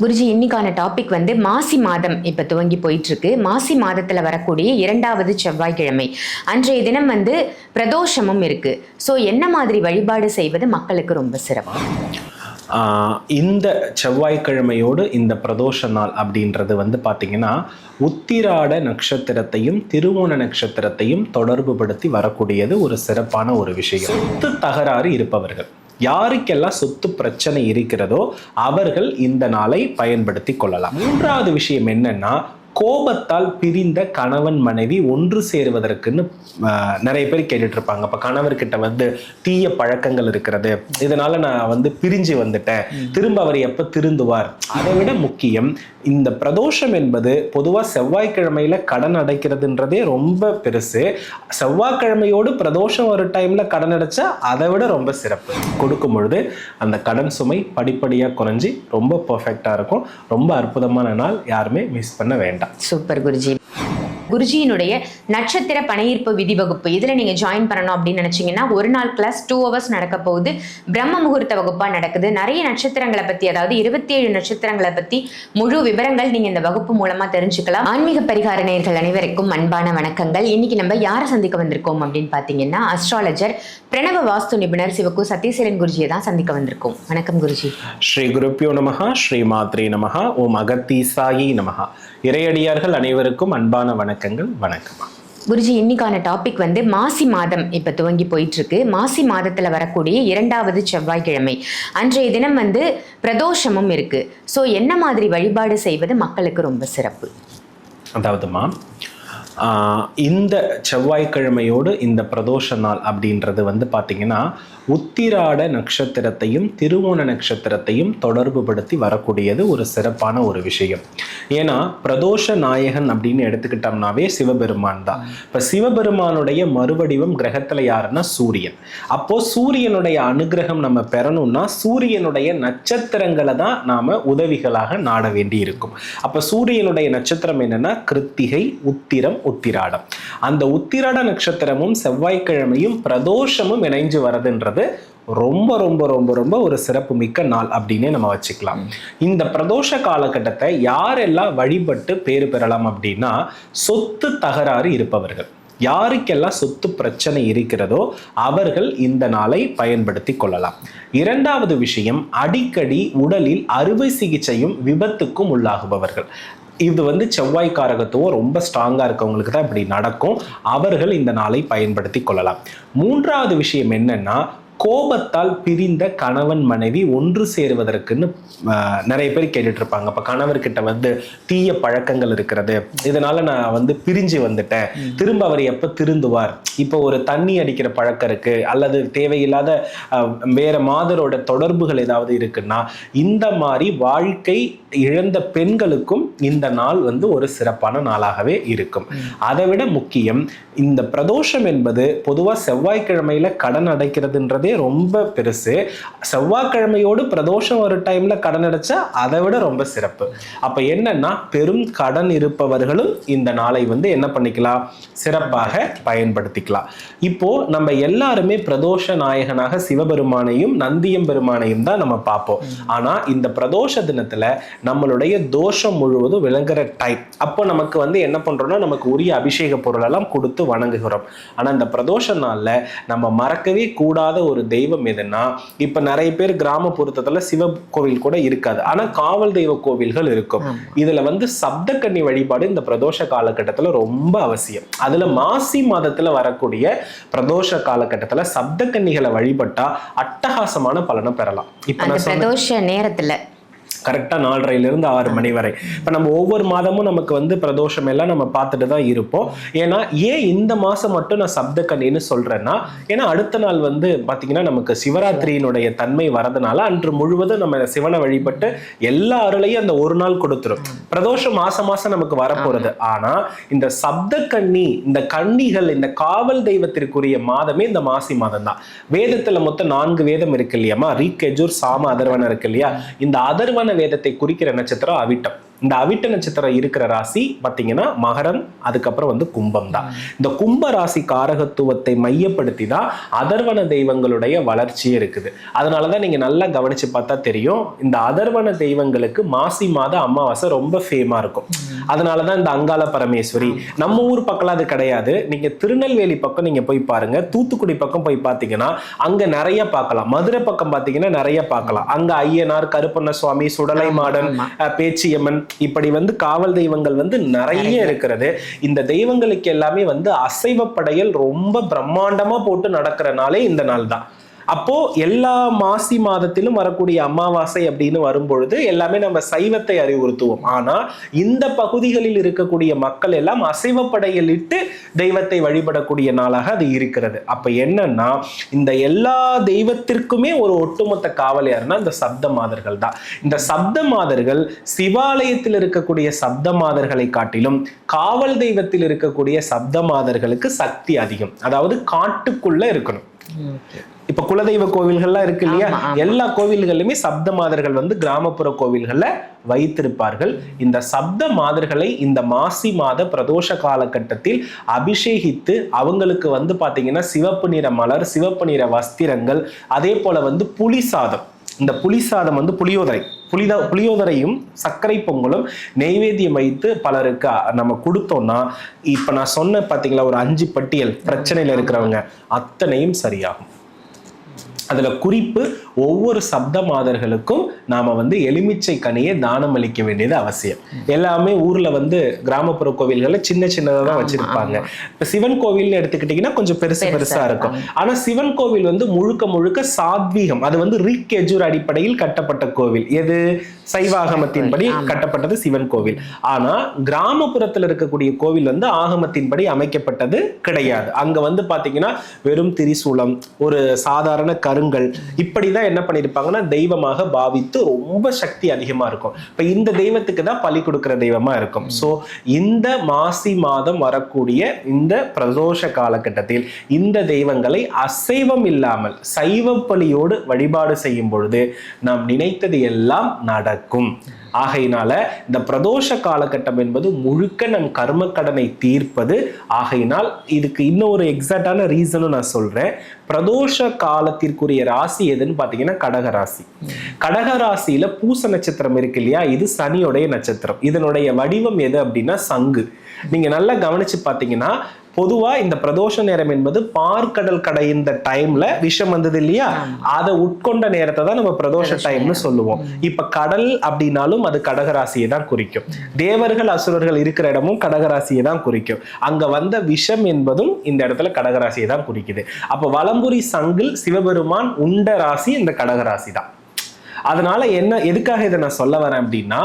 குருஜி இன்னைக்கான டாபிக் வந்து மாசி மாதம் இப்ப துவங்கி போயிட்டு இருக்கு மாசி மாதத்துல வரக்கூடிய இரண்டாவது செவ்வாய்க்கிழமை. அன்றைய தினம் வந்து பிரதோஷமும் இருக்கு. ஸோ என்ன மாதிரி வழிபாடு செய்வது மக்களுக்கு ரொம்ப சிறப்பு? இந்த செவ்வாய்க்கிழமையோடு இந்த பிரதோஷ நாள் அப்படின்றது வந்து பார்த்தீங்கன்னா உத்திராட நட்சத்திரத்தையும் திருவோண நட்சத்திரத்தையும் தொடர்புபடுத்தி வரக்கூடியது ஒரு சிறப்பான ஒரு விஷயம். சொத்து தகராறு இருப்பவர்கள். யாருக்கெல்லாம் சொத்து பிரச்சனை இருக்கிறதோ அவர்கள் இந்த நாளை பயன்படுத்தி கொள்ளலாம். மூன்றாவது விஷயம் என்னன்னா கோபத்தால் பிரிந்த கணவன் மனைவி ஒன்று சேருவதற்குன்னு நிறைய பேர் கேட்டுட்டு இருப்பாங்க அப்ப கணவர்கிட்ட வந்து தீய பழக்கங்கள் இருக்கிறது. இதனால நான் வந்து பிரிஞ்சு வந்துட்டேன். திரும்ப அவர் எப்ப திருந்துவார்? அதை விட முக்கியம் இந்த பிரதோஷம் என்பது பொதுவா செவ்வாய்க்கிழமையில கடன் அடைக்கிறதுன்றதே ரொம்ப பெருசு. செவ்வாய்க்கிழமையோடு பிரதோஷம் ஒரு டைம்ல கடன் அடைச்சா அதை விட ரொம்ப சிறப்பு. கொடுக்கும் பொழுது அந்த கடன் சுமை படிப்படியா குறைஞ்சி ரொம்ப பர்ஃபெக்டா இருக்கும். ரொம்ப அற்புதமான நாள் யாருமே மிஸ் பண்ண வேண்டாம். சூப்பர் குருஜி. குருஜியினுடைய நட்சத்திர பணையீர்ப்பு விதி வகுப்பு இதுல நீங்க ஜாயின் பண்ணணும் அப்படின்னு நினைச்சீங்கன்னா ஒரு நாள் கிளாஸ் டூ ஹவர்ஸ் நடக்க போகுது. பிரம்ம முகூர்த்த வகுப்பா நடக்குது. நிறைய நட்சத்திரங்களை பத்தி அதாவது இருபத்தி ஏழு நட்சத்திரங்களை பத்தி முழு விவரங்கள் நீங்க இந்த வகுப்பு மூலமா தெரிஞ்சுக்கலாம். ஆன்மீக பரிகார நேயர்கள் அனைவருக்கும் அன்பான வணக்கங்கள். இன்னைக்கு நம்ம யாரை சந்திக்க வந்திருக்கோம் அப்படின்னு பாத்தீங்கன்னா அஸ்ட்ராலஜர் பிரணவ வாஸ்து நிபுணர் சிவகு சத்தீஸ்வரன் குருஜியை தான் சந்திக்க வந்திருக்கோம். வணக்கம் குருஜி. ஸ்ரீ குருப்பியோ நமஹா ஸ்ரீ மாத்ரே நமஹா ஓம் அகத்தீசாயி நமஹா. இறையடியார்கள் அனைவருக்கும் அன்பான வணக்கங்கள் வணக்கம். குருஜி இன்னைக்கான டாபிக் வந்து மாசி மாதம் இப்ப துவங்கி போயிட்டு இருக்கு மாசி மாதத்துல வரக்கூடிய இரண்டாவது செவ்வாய்க்கிழமை. அன்றைய தினம் வந்து பிரதோஷமும் இருக்கு. ஸோ என்ன மாதிரி வழிபாடு செய்வது மக்களுக்கு ரொம்ப சிறப்பு? அதாவதுமா இந்த செவ்வாய்க்கிழமையோடு இந்த பிரதோஷ நாள் அப்படின்றது வந்து பார்த்தீங்கன்னா உத்திராட நட்சத்திரத்தையும் திருவோண நட்சத்திரத்தையும் தொடர்புபடுத்தி வரக்கூடியது ஒரு சிறப்பான ஒரு விஷயம். ஏன்னா பிரதோஷ நாயகன் அப்படின்னு எடுத்துக்கிட்டோம்னாவே சிவபெருமான் தான். இப்போ சிவபெருமானுடைய மறுவடிவம் கிரகத்தில் யாருன்னா சூரியன். அப்போது சூரியனுடைய அனுகிரகம் நம்ம பெறணும்னா சூரியனுடைய நட்சத்திரங்களை தான் நாம் உதவிகளாக நாட வேண்டி இருக்கும் அப்போ சூரியனுடைய நட்சத்திரம் என்னென்னா கிருத்திகை உத்திரம் உத்திராடம். அந்த உத்திராட நட்சத்திரமும் செவ்வாய்க்கிழமையும் பிரதோஷமும் இணைஞ்சு வரதுன்றது ரொம்ப ரொம்ப ரொம்ப ரொம்ப ஒரு சிறப்பு மிக்க நாள் அப்படின்னே நம்ம வச்சுக்கலாம். இந்த பிரதோஷ காலகட்டத்தை யாரெல்லாம் வழிபட்டு பேறு பெறலாம் அப்படின்னா சொத்து தகராறு இருப்பவர்கள். யாருக்கெல்லாம் சொத்து பிரச்சனை இருக்கிறதோ அவர்கள் இந்த நாளை பயன்படுத்தி கொள்ளலாம். இரண்டாவது விஷயம் அடிக்கடி உடலில் அறுவை சிகிச்சையும் விபத்துக்கும் உள்ளாகுபவர்கள். இது வந்து செவ்வாய் காரகத்துவம் ரொம்ப ஸ்ட்ராங்காக இருக்கவங்களுக்கு தான் இப்படி நடக்கும். அவர்கள் இந்த நாளை பயன்படுத்தி கொள்ளலாம். மூன்றாவது விஷயம் என்னன்னா கோபத்தால் பிரிந்த கணவன் மனைவி ஒன்று சேருவதற்குன்னு நிறைய பேர் கேட்டுட்டு இருப்பாங்க அப்ப கணவர்கிட்ட வந்து தீய பழக்கங்கள் இருக்கிறது. இதனால நான் வந்து பிரிஞ்சு வந்துட்டேன். திரும்ப அவர் எப்ப திருந்துவார்? இப்போ ஒரு தண்ணி அடிக்கிற பழக்கம் இருக்கு. அல்லது தேவையில்லாத வேற மாதரோட தொடர்புகள் ஏதாவது இருக்குன்னா இந்த மாதிரி வாழ்க்கை இழந்த பெண்களுக்கும் இந்த நாள் வந்து ஒரு சிறப்பான நாளாகவே இருக்கும். அதை விட முக்கியம் இந்த பிரதோஷம் என்பது பொதுவாக செவ்வாய்க்கிழமையில கடன் அடைக்கிறதுன்றதே ரொம்ப பெருசு. செவ்வாய்க்கிழமையோடு பிரதோஷம் ஒரு டைம்ல கடன் அடைச்சா அதை விட ரொம்ப சிறப்பு. அப்ப என்னன்னா பெரும் கடன் இருப்பவர்களும் இந்த நாளை வந்து என்ன பண்ணிக்கலாம்? சிறப்பாக பயன்படுத்திக்கலாம். இப்போ நம்ம எல்லாருமே பிரதோஷ நாயகனாக சிவபெருமானையும் நந்தியம் பெருமானையும் தான் நம்ம பார்ப்போம். ஆனா இந்த பிரதோஷ தினத்துல நம்மளுடைய தோஷம் முழுவதும் விளங்குற டைம் அப்போ நமக்கு வந்து என்ன பண்றோம்னா நமக்கு உரிய அபிஷேக பொருள் எல்லாம் கொடுத்து வணங்குகிறோம். ஆனா இந்த பிரதோஷ நாள்ல நம்ம மறக்கவே கூடாத ஒரு தெய்வம் எதுன்னா இப்ப நிறைய பேர் கிராமப்புறத்துல சிவ கோவில் கூட இருக்காது. ஆனா காவல் தெய்வ கோவில்கள் இருக்கும். இதுல வந்து சப்தக்கன்னி வழிபாடு இந்த பிரதோஷ காலகட்டத்துல ரொம்ப அவசியம். அதுல மாசி மாதத்துல வரக்கூடிய பிரதோஷ காலகட்டத்துல சப்தக்கன்னிகளை வழிபட்டா அட்டகாசமான பலனை பெறலாம். இப்ப பிரதோஷ நேரத்துல கரெக்டாக நாலரைல இருந்து ஆறு மணி வரை. இப்போ நம்ம ஒவ்வொரு மாதமும் நமக்கு வந்து பிரதோஷம் எல்லாம் நம்ம பார்த்துட்டு தான் இருப்போம். ஏன்னா ஏன் இந்த மாதம் மட்டும் நான் சப்தக்கண்ணின்னு சொல்றேன்னா ஏன்னா அடுத்த நாள் வந்து பார்த்தீங்கன்னா நமக்கு சிவராத்திரியினுடைய தன்மை வரதுனால அன்று முழுவதும் நம்ம சிவனை வழிபட்டு எல்லா அருளையும் அந்த ஒரு நாள் கொடுத்துரும். பிரதோஷம் மாசம் மாசம் நமக்கு வரப்போறது. ஆனா இந்த சப்தக்கன்னி இந்த கன்னிகள் இந்த காவல் தெய்வத்திற்குரிய மாதமே இந்த மாசி மாதம் தான். வேதத்துல மொத்தம் நான்கு வேதம் இருக்கு இல்லையாமா ரீக் எஜூர் சாம அதர்வனம் இருக்கு இல்லையா? இந்த அதர்வன வேதத்தை குறிக்கிற நட்சத்திரம் அவிட்டம். இந்த அவிட்ட நட்சத்திரம் இருக்கிற ராசி பார்த்தீங்கன்னா மகரம் அதுக்கப்புறம் வந்து கும்பம் தான். இந்த கும்ப ராசி காரகத்துவத்தை மையப்படுத்தி தான் அதர்வன தெய்வங்களுடைய வளர்ச்சியே இருக்குது. அதனால தான் நீங்க நல்லா கவனிச்சு பார்த்தா தெரியும் இந்த அதர்வன தெய்வங்களுக்கு மாசி மாத அமாவாசை ரொம்ப ஃபேமா இருக்கும். அதனால தான் இந்த அங்காள பரமேஸ்வரி நம்ம ஊர் பக்கம் அது கிடையாது. நீங்க திருநெல்வேலி பக்கம் நீங்க போய் பாருங்க தூத்துக்குடி பக்கம் போய் பார்த்தீங்கன்னா அங்க நிறைய பார்க்கலாம். மதுரை பக்கம் பார்த்தீங்கன்னா நிறைய பார்க்கலாம். அங்க ஐயனார் கருப்பண்ண சுவாமி சுடலை மாடன் பேச்சியம்மன் இப்படி வந்து காவல் தெய்வங்கள் வந்து நிறைய இருக்கிறது. இந்த தெய்வங்களுக்கு எல்லாமே வந்து அசைவ படையல் ரொம்ப பிரம்மாண்டமா போட்டு நடக்கிற நாளே இந்த நாள் தான் அப்போ எல்லா மாசி மாதத்திலும் வரக்கூடிய அமாவாசை அப்படின்னு வரும்பொழுது எல்லாமே நம்ம சைவத்தை அறிவுறுத்துவோம். ஆனா இந்த பகுதிகளில் இருக்கக்கூடிய மக்கள் எல்லாம் அசைவ இட்டு தெய்வத்தை வழிபடக்கூடிய நாளாக அது இருக்கிறது. அப்ப என்னன்னா இந்த எல்லா தெய்வத்திற்குமே ஒரு ஒட்டுமொத்த காவல் யாருன்னா இந்த சப்த மாதர்கள் தான். இந்த சப்த மாதர்கள் சிவாலயத்தில் இருக்கக்கூடிய சப்த மாதர்களை காட்டிலும் காவல் தெய்வத்தில் இருக்கக்கூடிய சப்த மாதர்களுக்கு சக்தி அதிகம். அதாவது காட்டுக்குள்ள இருக்கணும். இப்ப குலதெய்வ கோவில்கள்லாம் இருக்கு இல்லையா. எல்லா கோவில்களிலுமே சப்த மாதர்கள் வந்து கிராமப்புற கோவில்கள்ல வைத்திருப்பார்கள். இந்த சப்த மாதர்களை இந்த மாசி மாத பிரதோஷ காலகட்டத்தில் அபிஷேகித்து அவங்களுக்கு வந்து பாத்தீங்கன்னா சிவப்பு நிற மலர் சிவப்பு நிற வஸ்திரங்கள் அதே போல வந்து புலி சாதம். இந்த புளி சாதம் வந்து புளியோதரை. புளித புளியோதரையும் சர்க்கரை பொங்கலும் நெய்வேத்தியம் வைத்து பலருக்கு நம்ம கொடுத்தோம்னா இப்போ நான் சொன்ன பார்த்தீங்களா ஒரு அஞ்சு பட்டியல் பிரச்சனையில் இருக்கிறவங்க அத்தனையும் சரியாகும். அதுல குறிப்பு ஒவ்வொரு சப்த மாதர்களுக்கும் நாம வந்து எலுமிச்சை கனியை தானம் அளிக்க வேண்டியது அவசியம். எல்லாமே ஊர்ல வந்து கிராமப்புற கோவில்கள்ல சின்ன சின்னதா தான் வச்சிருப்பாங்க. இப்ப சிவன் கோவில்னு எடுத்துக்கிட்டீங்கன்னா கொஞ்சம் பெருசு பெருசா பெருசா இருக்கும். ஆனா சிவன் கோவில் வந்து முழுக்க முழுக்க சாத்வீகம் அது வந்து ரிக் எஜூர் அடிப்படையில் கட்டப்பட்ட கோவில். எது? சைவாகமத்தின்படி. கட்டப்பட்டது சிவன் கோவில். ஆனா கிராமப்புறத்துல இருக்கக்கூடிய கோவில் வந்து ஆகமத்தின்படி அமைக்கப்பட்டது கிடையாது. அங்க வந்து பாத்தீங்கன்னா வெறும் திரிசூலம் ஒரு சாதாரண கருங்கல் இப்படிதான் என்ன பண்ணியிருப்பாங்கன்னா தெய்வமாக பாவித்து ரொம்ப சக்தி அதிகமா இருக்கும். இப்ப இந்த தெய்வத்துக்கு தான் பலி கொடுக்குற தெய்வமா இருக்கும். சோ இந்த மாசி மாதம் வரக்கூடிய இந்த பிரதோஷ காலகட்டத்தில் இந்த தெய்வங்களை அசைவம் இல்லாமல் சைவ பலியோடு வழிபாடு செய்யும் பொழுது நாம் நினைத்தது எல்லாம் நடக்கும். ஆகையினால இந்த பிரதோஷ காலகட்டம் என்பது முழுக்க நம் கர்ம கடனை தீர்ப்பது. ஆகையினால் இதுக்கு இன்னொரு எக்ஸாக்டான ரீசனும் நான் சொல்றேன். பிரதோஷ காலத்திற்குரிய ராசி எதுன்னு பார்த்தீங்கன்னா கடகராசி கடகராசியில கடக பூச நட்சத்திரம் இருக்கு இல்லையா? இது சனியுடைய நட்சத்திரம். இதனுடைய வடிவம் எது அப்படின்னா சங்கு. நீங்க நல்லா கவனிச்சு பார்த்தீங்கன்னா பொதுவா இந்த பிரதோஷ நேரம் என்பது பார்க்கடல் கடைந்த டைம்ல விஷம் வந்தது இல்லையா? அதை உட்கொண்ட நேரத்தை தான் நம்ம பிரதோஷ டைம்னு சொல்லுவோம். இப்ப கடல் அப்படின்னாலும் அது கடகராசியை தான் குறிக்கும். தேவர்கள் அசுரர்கள் இருக்கிற இடமும் கடகராசியை தான் குறிக்கும். அங்க வந்த விஷம் என்பதும் இந்த இடத்துல கடகராசியை தான் குறிக்குது. அப்ப வலம்புரி சங்கில் சிவபெருமான் உண்ட ராசி இந்த கடகராசி தான். அதனால என்ன எதுக்காக இதை நான் சொல்ல வரேன் அப்படின்னா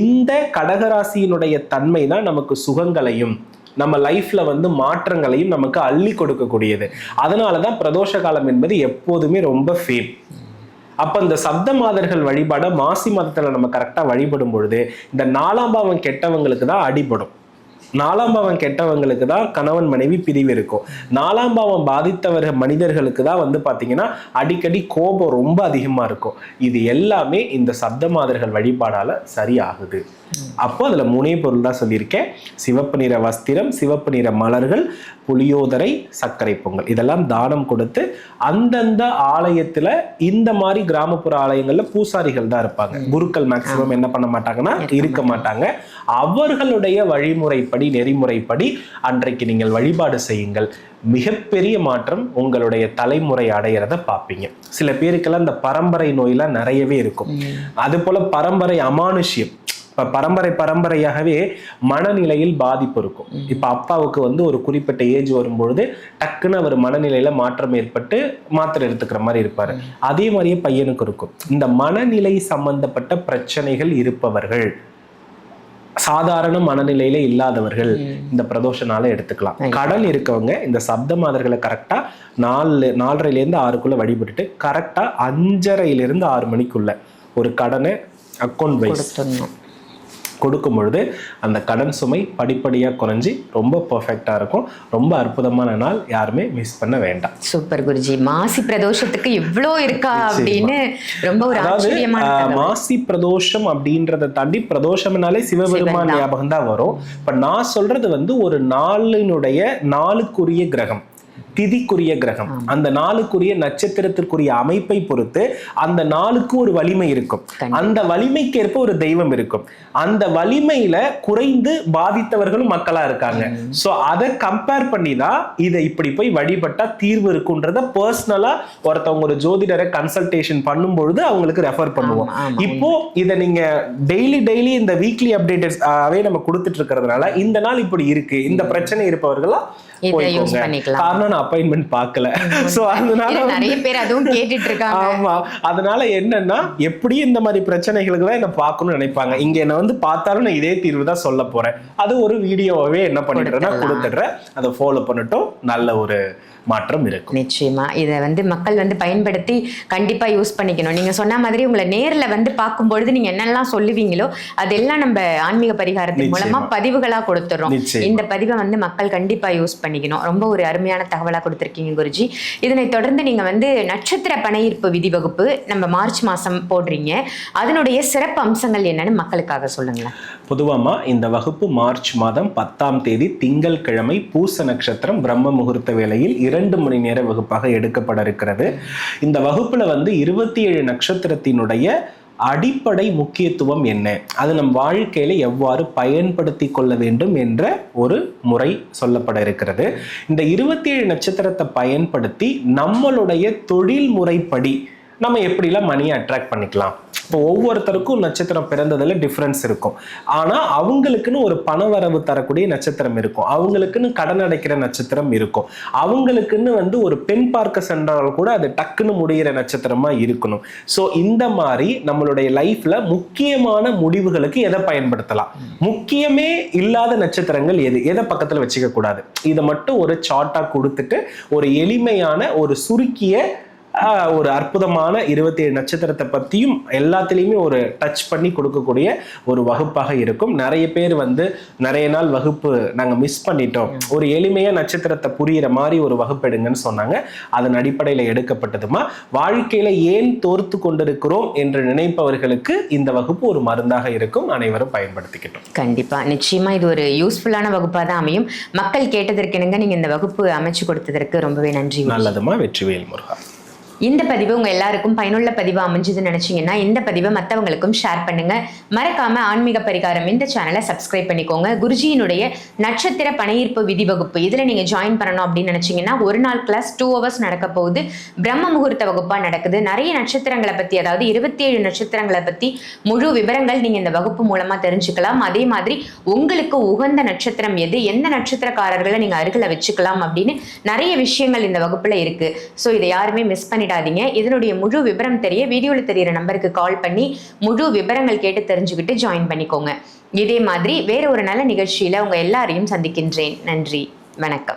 இந்த கடகராசியினுடைய தன்மை தான் நமக்கு சுகங்களையும் நம்ம லைஃப்ல வந்து மாற்றங்களையும் நமக்கு அள்ளி கொடுக்கக்கூடியது. அதனால தான் பிரதோஷ காலம் என்பது எப்போதுமே ரொம்ப ஃபேம் அப்போ இந்த சப்த மாதர்கள் வழிபாடை மாசி மதத்தில் நம்ம கரெக்டாக வழிபடும் பொழுது இந்த நாலாம் பாவம் கெட்டவங்களுக்கு தான் அடிபடும். நாலாம் பாவம் கெட்டவங்களுக்கு தான் கணவன் மனைவி பிரிவு இருக்கும். நாலாம் பாவம் பாதித்தவர்கள் மனிதர்களுக்கு தான் வந்து பார்த்தீங்கன்னா அடிக்கடி கோபம் ரொம்ப அதிகமாக இருக்கும். இது எல்லாமே இந்த சப்த மாதர்கள் வழிபாடால் சரியாகுது. அப்போ அதுல மூணே பொருள் தான் சொல்லியிருக்கேன். சிவப்பு நிற வஸ்திரம் சிவப்பு நிற மலர்கள் புளியோதரை சர்க்கரை பொங்கல். இதெல்லாம் தானம் கொடுத்து அந்தந்த ஆலயத்துல இந்த மாதிரி கிராமப்புற ஆலயங்கள்ல பூசாரிகள் தான் இருப்பாங்க. குருக்கள் மேக்சிமம் என்ன பண்ண மாட்டாங்கன்னா இருக்க மாட்டாங்க. அவர்களுடைய வழிமுறைப்படி நெறிமுறைப்படி அன்றைக்கு நீங்கள் வழிபாடு செய்யுங்கள். மிகப்பெரிய மாற்றம் உங்களுடைய தலைமுறை அடையிறத பார்ப்பீங்க சில பேருக்கெல்லாம் இந்த பரம்பரை நோயெல்லாம் நிறையவே இருக்கும். அது போல பரம்பரை அமானுஷ்யம். இப்ப பரம்பரை பரம்பரையாகவே மனநிலையில் பாதிப்பு இருக்கும். இப்ப அப்பாவுக்கு வந்து ஒரு குறிப்பிட்ட ஏஜ் வரும்பொழுது டக்குன்னு அவர் மனநிலையில மாற்றம் ஏற்பட்டு மாத்திரை எடுத்துக்கிற மாதிரி இருப்பாரு. அதே மாதிரியே பையனுக்கு இருக்கும். இந்த மனநிலை சம்பந்தப்பட்ட பிரச்சனைகள் இருப்பவர்கள் சாதாரண மனநிலையில இல்லாதவர்கள் இந்த பிரதோஷ நாளை எடுத்துக்கலாம். கடன் இருக்கவங்க இந்த சப்த மாதர்களை கரெக்டா நாலு நாலரைல இருந்து ஆறுக்குள்ள வழிபட்டுட்டு கரெக்டா அஞ்சரையில இருந்து ஆறு மணிக்குள்ள ஒரு கடனை அக்கௌண்ட் வைஸ் கொடுக்கும் பொழுது அந்த கடன் சுமை படிப்படியாக குறைஞ்சி ரொம்ப பர்ஃபெக்டாக இருக்கும். ரொம்ப அற்புதமான நாள் யாருமே மிஸ் பண்ண வேண்டாம். சூப்பர் குருஜி. மாசி பிரதோஷத்துக்கு இவ்ளோ இருக்கா அப்படின்னு ரொம்ப ஒரு அதாவது. மாசி பிரதோஷம் அப்படின்றத தாண்டி பிரதோஷம்னாலே சிவபெருமான். ஞாபகம் தான். வரும். இப்ப நான் சொல்றது வந்து ஒரு நாளினுடைய நாளுக்குரிய கிரகம். திதிக்குரிய கிரகம். அந்த நாளுக்குரிய நட்சத்திரத்திற்குரிய அமைப்பை பொறுத்து அந்த நாளுக்கு ஒரு வலிமை இருக்கும். அந்த வலிமைக்கேற்ப ஒரு தெய்வம் இருக்கும். அந்த வலிமையில குறைந்து பாதித்தவர்களும் மக்களா இருக்காங்க. சோ அதை கம்பேர் பண்ணி தான் இதை இப்படி போய் வழிபட்டா தீர்வு இருக்குன்றத பர்சனலா ஒருத்தவங்க ஒரு ஜோதிடரை கன்சல்டேஷன் பண்ணும்பொழுது அவங்களுக்கு ரெஃபர் பண்ணுவோம். இப்போ இதை நீங்க டெய்லி டெய்லி இந்த வீக்லி அப்டேட்டர்ஸ் ஆவே நம்ம கொடுத்துட்டு இருக்கிறதுனால இந்த நாள் இப்படி இருக்கு. இந்த பிரச்சனை இருப்பவர்களா போய்க்கோங்க. காரணம் நான் அப்பாயின்மெண்ட் பார்க்கல. சோ அதனால இது வந்து- நிறைய பேர் அதுவும் கேட்டுட்டு இருக்காங்க ஆமா. அதனால என்னன்னா எப்படி இந்த மாதிரி பிரச்சனைகளுக்கு தான் என்ன பார்க்கணும்னு நினைப்பாங்க. இங்க என்ன வந்து பார்த்தாலும் நான் இதே தீர்வு தான் சொல்ல போறேன். அது ஒரு வீடியோவே என்ன பண்ணிடுறேன்னா. கொடுத்துடுறேன். அதை ஃபாலோ பண்ணட்டும். நல்ல ஒரு மாற்றம் இருக்கும். நிச்சயமா. இதை வந்து மக்கள் வந்து பயன்படுத்தி கண்டிப்பா யூஸ் பண்ணிக்கணும். நீங்க சொன்ன மாதிரி உங்களை நேர்ல வந்து பார்க்கும்பொழுது நீங்க என்னெல்லாம் சொல்லுவீங்களோ அதெல்லாம் நம்ம ஆன்மீக பரிகாரத்தின் மூலமா. பதிவுகளா கொடுத்துறோம். இந்த பதிவை வந்து மக்கள் கண்டிப்பா யூஸ் பண்ணிக்கணும். ரொம்ப ஒரு அருமையான தகவலா கொடுத்துருக்கீங்க குருஜி. இதனை தொடர்ந்து நீங்க வந்து நட்சத்திர பணையீர்ப்பு விதி வகுப்பு நம்ம மார்ச் மாசம் போடுறீங்க. அதனுடைய சிறப்பு அம்சங்கள் என்னன்னு மக்களுக்காக சொல்லுங்களேன். பொதுவாமா இந்த வகுப்பு மார்ச் மாதம் பத்தாம் தேதி திங்கள் கிழமை பூச நட்சத்திரம் பிரம்ம முகூர்த்த வேளையில் இரண்டு மணி நேர வகுப்பாக எடுக்கப்பட இருக்கிறது இந்த வகுப்புல வந்து இருபத்தி ஏழு நட்சத்திரத்தினுடைய அடிப்படை முக்கியத்துவம் என்ன? அது நம் வாழ்க்கையில எவ்வாறு பயன்படுத்தி கொள்ள வேண்டும் என்ற ஒரு முறை சொல்லப்பட இருக்கிறது இந்த இருபத்தி ஏழு நட்சத்திரத்தை பயன்படுத்தி நம்மளுடைய தொழில் முறைப்படி நம்ம எப்படிலாம் மணியை அட்ராக்ட் பண்ணிக்கலாம்? இப்போ ஒவ்வொருத்தருக்கும் நட்சத்திரம் பிறந்ததில் டிஃப்ரென்ஸ் இருக்கும். ஆனால் அவங்களுக்குன்னு ஒரு பணவரவு தரக்கூடிய நட்சத்திரம் இருக்கும். அவங்களுக்குன்னு கடன் அடைக்கிற நட்சத்திரம் இருக்கும். அவங்களுக்குன்னு வந்து ஒரு பெண் பார்க்க சென்றால் கூட அது டக்குன்னு முடிகிற நட்சத்திரமா இருக்கணும். ஸோ இந்த மாதிரி நம்மளுடைய லைஃப்ல முக்கியமான முடிவுகளுக்கு எதை பயன்படுத்தலாம்? முக்கியமே இல்லாத நட்சத்திரங்கள் எது? எதை பக்கத்தில் வச்சுக்க கூடாது இதை மட்டும் ஒரு சார்ட்டாக கொடுத்துட்டு ஒரு எளிமையான ஒரு சுருக்கிய ஒரு அற்புதமான இருபத்தி ஏழு நட்சத்திரத்தை பற்றியும் எல்லாத்துலேயுமே ஒரு டச் பண்ணி கொடுக்கக்கூடிய ஒரு வகுப்பாக இருக்கும். நிறைய பேர் வந்து நிறைய நாள் வகுப்பு நாங்கள் மிஸ் பண்ணிட்டோம். ஒரு எளிமையாக நட்சத்திரத்தை புரியிற மாதிரி ஒரு வகுப்பு எடுங்கன்னு சொன்னாங்க. அதன் அடிப்படையில் எடுக்கப்பட்டதுமா. வாழ்க்கையில ஏன் தோர்த்து கொண்டிருக்கிறோம் என்று நினைப்பவர்களுக்கு இந்த வகுப்பு ஒரு மருந்தாக இருக்கும். அனைவரும் பயன்படுத்திக்கிட்டோம். கண்டிப்பா. நிச்சயமா இது ஒரு யூஸ்ஃபுல்லான வகுப்பா தான் அமையும். மக்கள் கேட்டதற்கு இணங்க நீங்க இந்த வகுப்பு அமைச்சு கொடுத்ததற்கு ரொம்பவே நன்றி. நல்லதுமா. வெற்றிவேல் முருகா. இந்த பதிவு உங்க எல்லாருக்கும் பயனுள்ள பதிவு அமைஞ்சதுன்னு நினைச்சீங்கன்னா இந்த பதிவை மற்றவங்களுக்கும் ஷேர் பண்ணுங்க. மறக்காம ஆன்மீக பரிகாரம் இந்த சேனலை சப்ஸ்கிரைப் பண்ணிக்கோங்க. குருஜியினுடைய நட்சத்திர பணையீர்ப்பு விதி வகுப்பு இதுல நீங்க ஜாயின் பண்ணணும் அப்படின்னு நினைச்சீங்கன்னா ஒரு நாள் கிளாஸ் டூ ஹவர்ஸ் நடக்க போகுது. பிரம்ம முகூர்த்த வகுப்பா நடக்குது. நிறைய நட்சத்திரங்களை பத்தி அதாவது இருபத்தி ஏழு நட்சத்திரங்களை பத்தி முழு விவரங்கள் நீங்க இந்த வகுப்பு மூலமா தெரிஞ்சுக்கலாம். அதே மாதிரி உங்களுக்கு உகந்த நட்சத்திரம் எது எந்த நட்சத்திரக்காரர்களை நீங்க அருகில் வச்சுக்கலாம் அப்படின்னு நிறைய விஷயங்கள் இந்த வகுப்புல இருக்கு. ஸோ இதை யாருமே மிஸ் பண்ணிடாதீங்க இதனுடைய முழு விவரம் தெரிய வீடியோவில் தெரியிற நம்பருக்கு கால் பண்ணி முழு விவரங்கள் கேட்டு தெரிஞ்சுக்கிட்டு ஜாயின் பண்ணிக்கோங்க. இதே மாதிரி வேற ஒரு நல்ல நிகழ்ச்சியில உங்க எல்லாரையும் சந்திக்கின்றேன். நன்றி. வணக்கம்.